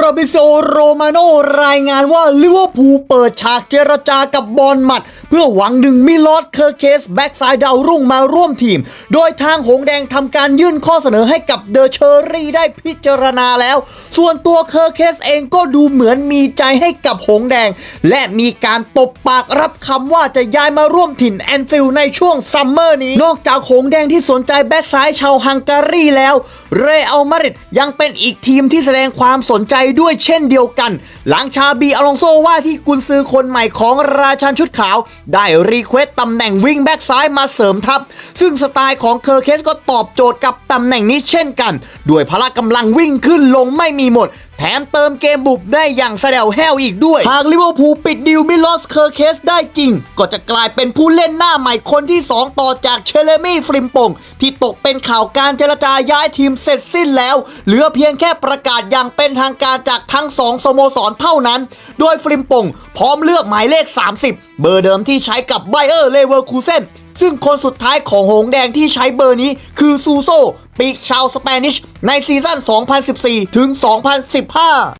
ปรบิโซโรมาโนรายงานว่าลิเวอร์พูลเปิดฉากเจรจากับบอลหมัด เพื่อหวังดึงมิลอสเคอร์เคสแบ็กซ้ายดาวรุ่งมาร่วมทีม โดยทางหงแดงทำการยื่นข้อเสนอให้กับเดอะเชอรี่ได้พิจารณาแล้ว ส่วนตัวเคอร์เคสเองก็ดูเหมือนมีใจให้กับหงแดง และมีการตบปากรับคำว่าจะย้ายมาร่วมถิ่นแอนฟิลในช่วงซัมเมอร์นี้ นอกจากหงแดงที่สนใจแบ็กซ้ายชาวฮังการีแล้ว เรอัลมาดริดยังเป็นอีกทีมที่แสดงความสนใจด้วยเช่นเดียวกัน หลังชาบีอลองโซว่าที่กุนซือคนใหม่ของราชันชุดขาว ได้รีเควสตำแหน่งวิ่งแบ็กซ้ายมาเสริมทัพ ซึ่งสไตล์ของเคอร์เคสก็ตอบโจทย์กับตำแหน่งนี้เช่นกัน ด้วยพละกำลังวิ่งขึ้นลงไม่มีหมด แถมเติมเกมบุบได้อย่างแสดวแห้วอีกด้วย หากลิเวอร์พูลปิดดิวมิลอสเคอร์เคสได้จริง ก็จะกลายเป็นผู้เล่นหน้าใหม่คนที่ 2 ต่อจากเชเลมี่ฟริมปงที่ตกเป็นข่าวการเจรจาย้ายทีมเสร็จสิ้นแล้ว เหลือเพียงแค่ประกาศอย่างเป็นทางการจากทั้งสองสโมสรเท่านั้น โดยฟริมปงพร้อมเลือกหมายเลข 30 เบอร์เดิมที่ใช้กับไบเออร์เลเวอร์คูเซน ซึ่งคนสุดท้ายของหงแดงที่ใช้เบอร์นี้คือซูโซปีกชาวสเปนิชในซีซั่น 2014 ถึง 2015